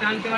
টানতে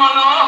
মানো।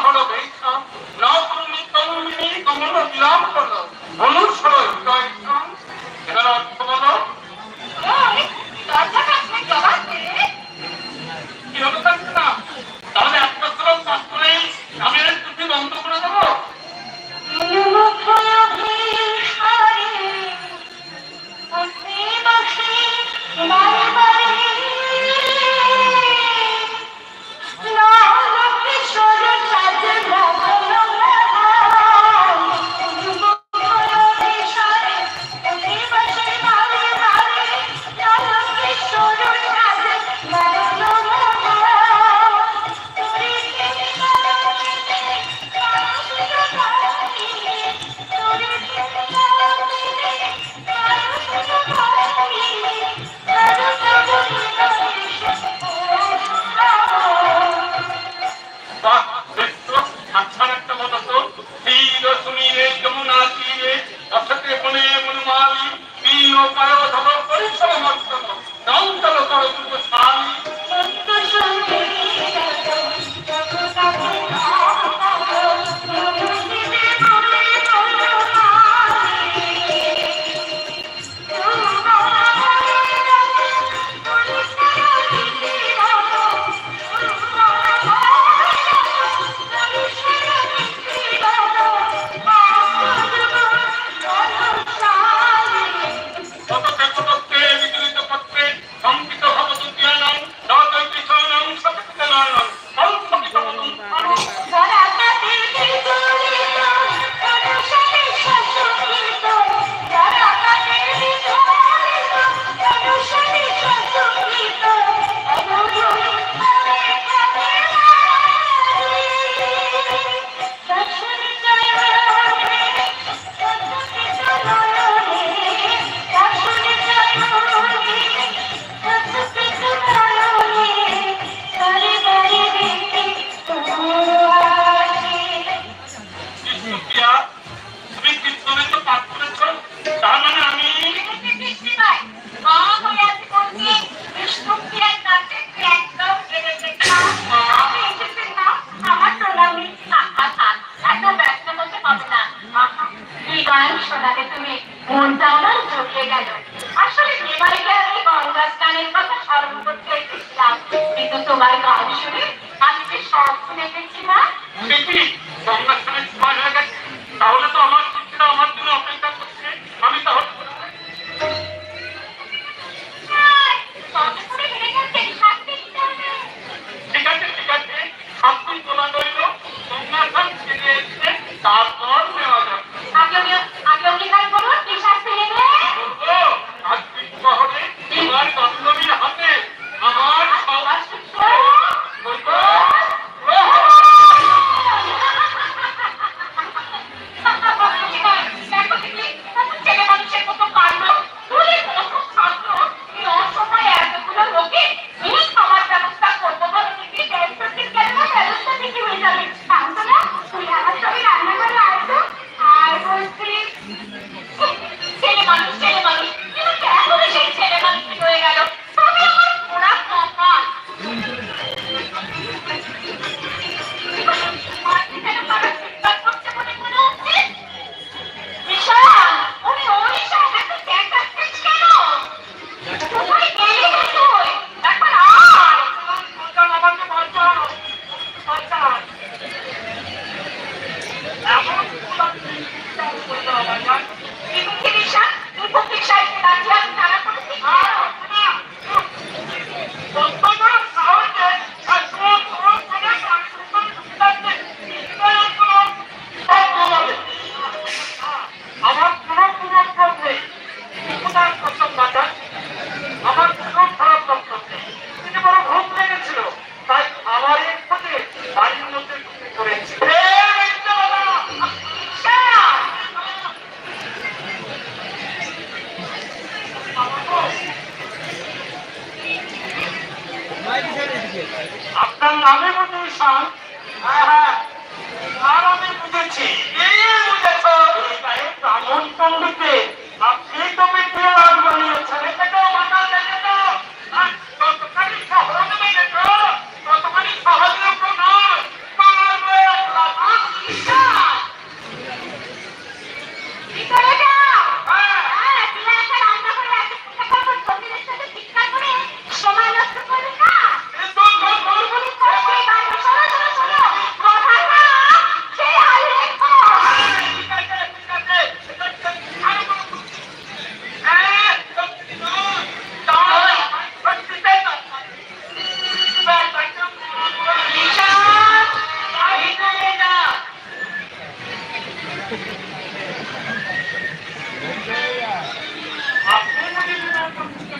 এই গান শোনাতে তুমি মনটা আমার চোখে গেল। আসলে নেপালে আমি গঙ্গা স্নানের কথা সর্বপ্রথম এসেছিলাম। তাহলে তো আমার convicted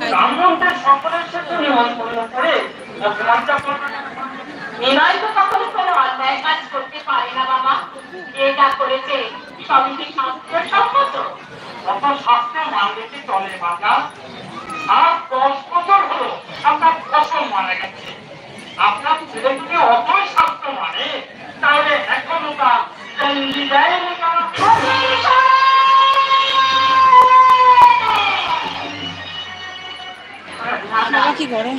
ব্রাহ্মণদের সকলের সাথে আপনার ফসল আপনার ছেলে যদি অতই মানে তাহলে এখনও তা বাবা কি গরম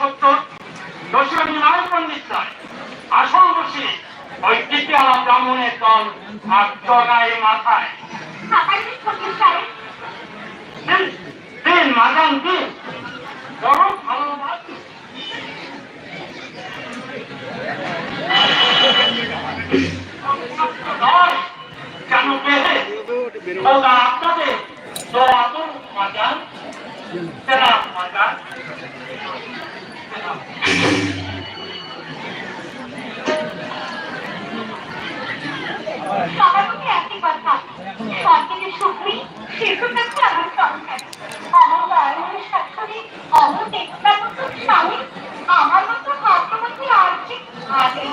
সত্য দোষী নির্মাণ পণ্ডিত নয় আসল দোষী ওই তৃতীয় ব্রাহ্মণের দল আর মাথায়। মাদানকে বড় ভালোবাসি। কেন পেলে? ওটা আপনাদের তো আদর মাদান। সেরা মাদান। সবার প্রতি একটি কথা। সবথেকে সুখী শিশু থাকবে আমার সংসার আমার মতো স্বামী আমার মতো হাত মতো আর কি আগে?